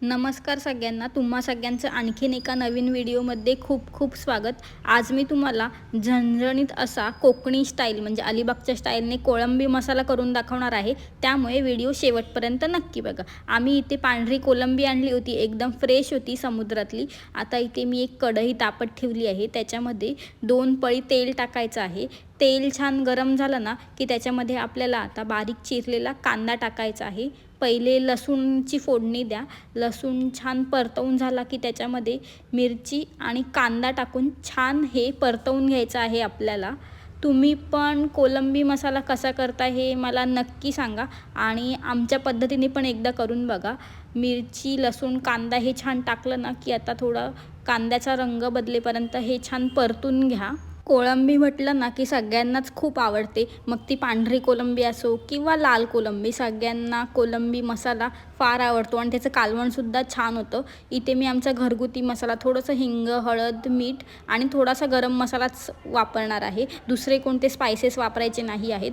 नमस्कार सगळ्यांना तुम्हा सगळ्यांचं आणखीन एका नवीन व्हिडिओमध्ये खूप खूप स्वागत. आज मी तुम्हाला झणझणीत असा कोकणी स्टाईल म्हणजे अलिबागच्या स्टाईलने कोळंबी मसाला करून दाखवणार आहे. त्यामुळे व्हिडिओ शेवटपर्यंत नक्की बघा. आम्ही इथे पांढरी कोलंबी आणली होती एकदम फ्रेश होती समुद्रातली. आता इथे मी एक कढई तापत ठेवली आहे त्याच्यामध्ये दोन पळी तेल टाकायचं आहे. तेल छान गरम झालं ना की त्याच्यामध्ये आपल्याला आता बारीक चिरलेला कांदा टाकायचा आहे. पहिले लसूणची फोडणी द्या. लसूण छान परतवून झाला की त्याच्यामध्ये मिरची आणि कांदा टाकून छान हे परतवून घ्यायचं आहे आपल्याला. तुम्ही पण कोलंबी मसाला कसा करता हे मला नक्की सांगा आणि आमच्या पद्धतीने पण एकदा करून बघा. मिरची लसूण कांदा हे छान टाकलं ना की आता थोडं कांद्याचा रंग बदलेपर्यंत हे छान परतून घ्या. कोळंबी म्हटलं ना की सगळ्यांनाच खूप आवडते. मग ती पांढरी कोलंबी असो किंवा लाल कोलंबी सगळ्यांना कोलंबी मसाला फार आवडतो आणि त्याचं कालवणसुद्धा छान होतं. इथे मी आमचा घरगुती मसाला थोडंसं हिंग हळद मीठ आणि थोडासा गरम मसालाच वापरणार आहे. दुसरे कोणते स्पायसेस वापरायचे नाही आहेत.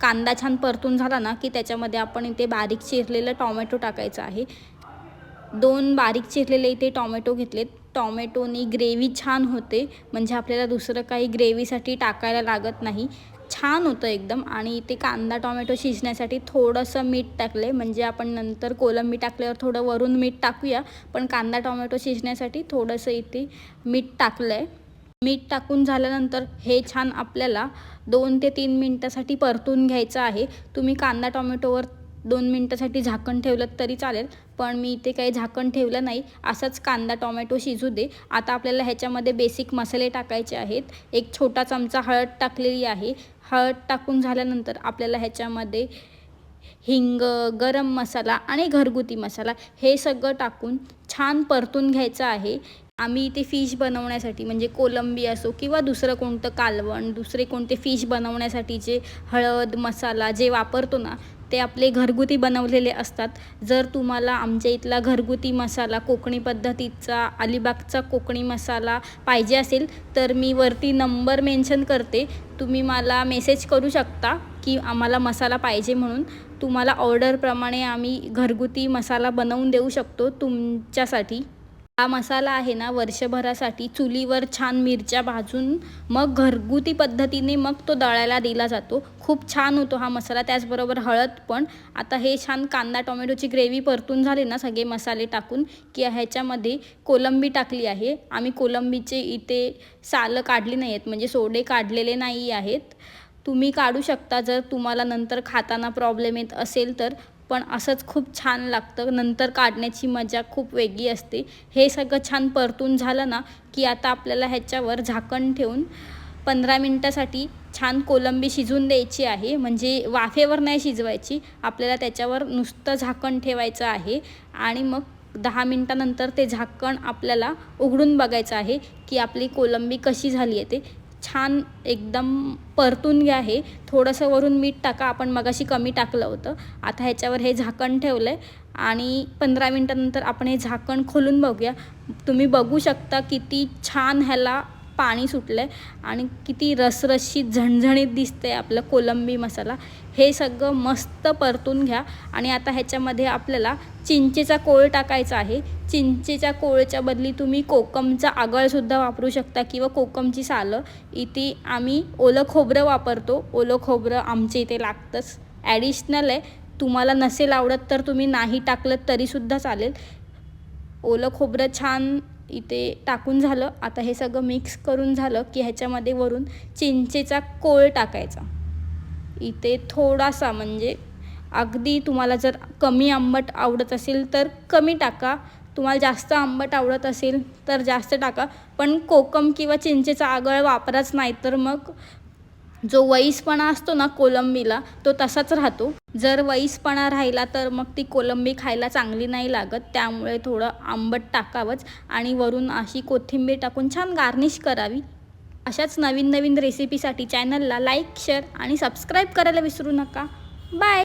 कांदा छान परतून झाला ना की त्याच्यामध्ये आपण इथे बारीक चिरलेलं टॉमॅटो टाकायचं आहे. दोन बारीक चिरलेले इथे टॉमॅटो घेतलेत. टॉमॅटोनी ग्रेव्ही छान होते. म्हणजे आपल्याला दुसरं काही ग्रेव्हीसाठी टाकायला लागत नाही. छान होतं एकदम. आणि इथे कांदा टॉमॅटो शिजण्यासाठी थोडंसं मीठ टाकले. म्हणजे आपण नंतर कोलंबी टाकल्यावर थोडं वरून मीठ टाकूया. पण कांदा टॉमॅटो शिजण्यासाठी थोडंसं इथे मीठ टाकलं आहे मीठ टाकून झाल्यानंतर हे छान आपल्याला दोन ते तीन मिनटासाठी परतून घ्यायचं आहे. तुम्ही कांदा टॉमॅटोवर दोन मिनटासाठी झाकण ठेवलं तरी चालेल पण मी इथे काही झाकण ठेवलं नाही. असंच कांदा टोमॅटो शिजू दे. आता आपल्याला ह्याच्यामध्ये बेसिक मसाले टाकायचे आहेत. एक छोटा चमचा हळद टाकलेली आहे. हळद टाकून झाल्यानंतर आपल्याला ह्याच्यामध्ये हिंग गरम मसाला आणि घरगुती मसाला हे सगळं टाकून छान परतून घ्यायचं आहे. आम्ही इथे फिश बनवण्यासाठी म्हणजे कोलंबी असो किंवा दुसरं कोणतं कालवण दुसरे कोणते फिश बनवण्यासाठी जे हळद मसाला जे वापरतो ना ते आपले घरगुती बनवलेले असतात. जर तुम्हाला आमच्या इथला घरगुती मसाला कोकणी पद्धतीचा अलिबागचा कोकणी मसाला पाहिजे असेल तर मी वरती नंबर मेन्शन करते. तुम्ही मला मेसेज करू शकता की आम्हाला मसाला पाहिजे म्हणून. तुम्हाला ऑर्डरप्रमाणे आम्ही घरगुती मसाला बनवून देऊ शकतो तुमच्यासाठी. हा मसाला आहे ना वर्षभरासाठी चुलीवर छान मिरच्या भाजून मग घरगुती पद्धतीने मग तो दळायला दिला जातो. खूप छान होतो हा मसाला. त्याचबरोबर हळद पण. आता हे छान कांदा टोमॅटोची ग्रेव्ही परतून झाली ना सगळे मसाले टाकून की ह्याच्यामध्ये कोलंबी टाकली आहे. आम्ही कोलंबीचे इथे सालं काढली नाही आहेत म्हणजे सोडे काढलेले नाही आहेत. तुम्ही काढू शकता जर तुम्हाला नंतर खाताना प्रॉब्लेम येत असेल तर. पण असंच खूप छान लागतं. नंतर काढण्याची मजा खूप वेगळी असते. हे सगळं छान परतून झालं ना की आता आपल्याला ह्याच्यावर झाकण ठेवून पंधरा मिनटासाठी छान कोलंबी शिजून द्यायची आहे. म्हणजे वाफेवर नाही शिजवायची आपल्याला त्याच्यावर नुसतं झाकण ठेवायचं आहे. आणि मग दहा मिनटानंतर ते झाकण आपल्याला उघडून बघायचं आहे की आपली कोलंबी कशी झाली आहे ते. छान एकदम परतून घ्या हे. थोडंसं वरून मीठ टाका. आपण मगाशी कमी टाकलं होतं. आता ह्याच्यावर हे झाकण ठेवलं आहे आणि पंधरा मिनटानंतर आपण हे झाकण खोलून बघूया. तुम्ही बघू शकता किती छान ह्याला पाणी सुटलं आहे आणि किती रसरशीत झणझणीत दिसतं आहे आपलं कोलंबी मसाला. हे सगळं मस्त परतून घ्या आणि आता ह्याच्यामध्ये आपल्याला चिंचेचा कोळ टाकायचा आहे. चिंचेच्या कोळच्या बदली तुम्ही कोकमचा आगळसुद्धा वापरू शकता किंवा कोकमची सालं. इथे आम्ही ओलं खोबरं वापरतो. ओलं खोबरं आमच्या इथे लागतंच. ॲडिशनल आहे. तुम्हाला नसेल आवडत तर तुम्ही नाही टाकलं तरीसुद्धा चालेल. ओलं खोबरं छान इथे टाकून झालं. आता हे सगळं मिक्स करून झालं की ह्याच्यामध्ये वरून चिंचेचा कोळ टाकायचा. इथे थोडासा म्हणजे अगदी तुम्हाला जर कमी आंबट आवडत असेल तर कमी टाका. तुम्हाला जास्त आंबट आवडत असेल तर जास्त टाका. पण कोकम किंवा चिंचेचा आगळ वापराच नाही तर मग जो वईसपणा असतो ना कोलंबीला तो तसाच राहतो. जर वईसपणा राहिला तर मग ती कोलंबी खायला चांगली नाही लागत. त्यामुळे थोडं आंबट टाकावंच आणि वरून अशी कोथिंबीर टाकून छान गार्निश करावी. अशाच नवीन नवीन रेसिपीसाठी चॅनलला लाईक शेअर आणि सबस्क्राईब करायला विसरू नका. बाय